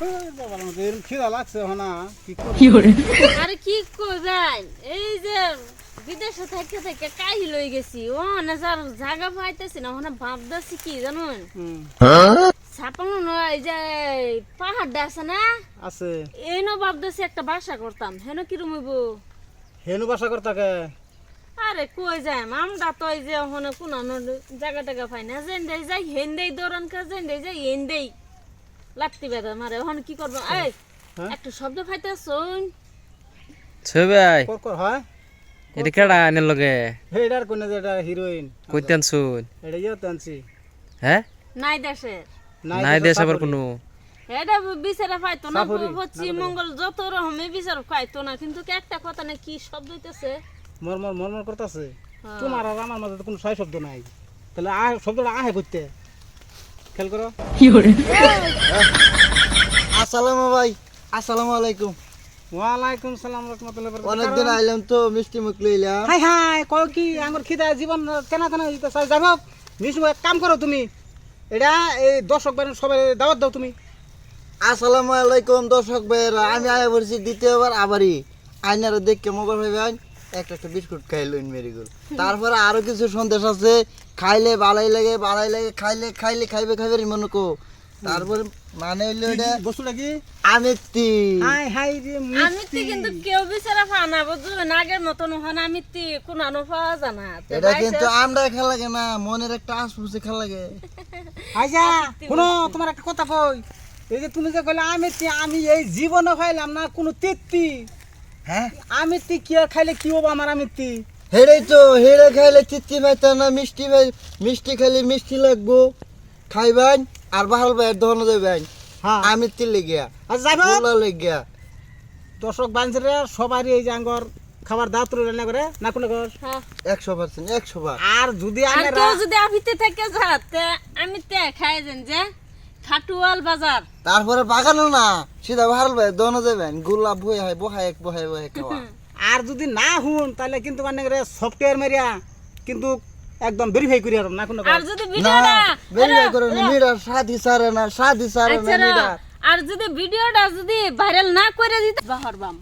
এরকম খিদা লাগছে হনা কি করব? আরে কি এই যে বিদেশে থেকে থেকে কাহি লই গেছি। ও না যার জায়গা পাইতেছি না ওখানে ভাবতেছি কি জানুন? ছাপানো নয় যে পাহাড়টা আছে না? আছে। এই নো ভাবতেছি একটা বাসা করতাম। হেন কি রুমিব হেনু বাসা করতাকে আরে কই যাই আমরা তো এই যে ওখানে কোন জায়গা টাকা পাই না। জেন্দাই যাই হেন্দেই দৌড়ান কা জেন্দাই যাই হেন্দেই লাত্তি বেদা মারে ওখানে কি করব? এই হ্যাঁ? একটা শব্দ পাইতে শুন ছবাই কর কর হয়। এটা কেডা আনের লগে? হে এটার কোনে যে হিরোইন? কইতে আনছুন এটা ইয়ে টানছি হ্যাঁ নাই দেশের। নাই দেশ আবার কোনো এটা বিচারে পাইতো না পশ্চিম মঙ্গল যত রকমে বিচার পাইতো না কিন্তু একটা কথা না কি শব্দ হইতেছে? মরমর মরমর করতেছে। হ্যাঁ। তোমার আর আমার মাঝে কোনো সাই শব্দ নাই। তাহলে আহ শব্দটা আহে করতে? খেয়াল করো। আসসালামু ভাই আসসালামু আলাইকুম। ওয়ালাইকুম সালাম রহমতুল্লাহ। অনেকদিন আইলাম তো মিষ্টি মুখ লইলাম হাই হাই কও কি আমার খিদা জীবন কেনা কেনা দিতে চাই যাব মিশু এক কাম করো তুমি। এটা এই দর্শক বাড়ির সবাই দাওয়াত দাও তুমি। আসসালামু আলাইকুম দর্শক ভাইয়েরা আমি আয়া বলছি দ্বিতীয়বার আবারই। আইনারা দেখে মোবাইল ভাবেন একটা একটা বিস্কুট খাইলেন মেরিগুল তারপরে আরও কিছু সন্দেশ আছে খাইলে বালাই লাগে বালাই লাগে খাইলে খাইলে খাইবে খাইবে মনে কো। তারপরে মানে হইল এটা বস্তুটা কি? আমিত্তি। হাই হাই রে আমি কিন্তু কেউ বিচারে ফানা বুঝবেন আগের মতন ওখানে আমি তি কোন পাওয়া জানা এটা কিন্তু আমরা খেলা লাগে না মনের একটা আশপুষে খেলা লাগে। আইজা শুনো তোমার একটা কথা কই। এই যে তুমি যে কইলে আমি তি- আমি এই জীবনে খাইলাম না কোনো তেত্তি হ্যাঁ? আমি তি কি আর খাইলে কি হব আমার আমি তি হেড়েই তো হেড়ে খাইলে চিত্তি পাইতা না মিষ্টি ভাই মিষ্টি খাইলে মিষ্টি লাগবো। খাইবান আর বাহাল ভাইয়ের দহন দেবেন হ্যাঁ। আমি তিলে গিয়া আচ্ছা যাইব ফুলা লেগিয়া। দর্শক বাঞ্চরে সবারই এই যে আঙ্গর খাবার দাওয়াত রান্না করে? না কোনো ঘর? হ্যাঁ। একশো পার্সেন্ট একশো বার। আর যদি আর কেউ যদি আপিতে থেকে যাতে আমি তে খাই যেন যে। খাটুয়াল বাজার। তারপরে বাগানো না সিধা বাহাল ভাই দহন দেবেন গোলাপ বই হয় বহাই এক বহাই বহাই খাওয়া। আর যদি না হুন তাহলে কিন্তু মানে সফটওয়্যার মেরিয়া কিন্তু একদম ভেরিফাই করি আর না কোনো আর যদি না ভিডিওটা বেরিয়ে করে মিরার সাদি সারে না সাদি সারে না আচ্ছা মিরার। আর যদি ভিডিওটা যদি ভাইরাল না করে দিতে বাহরবাম।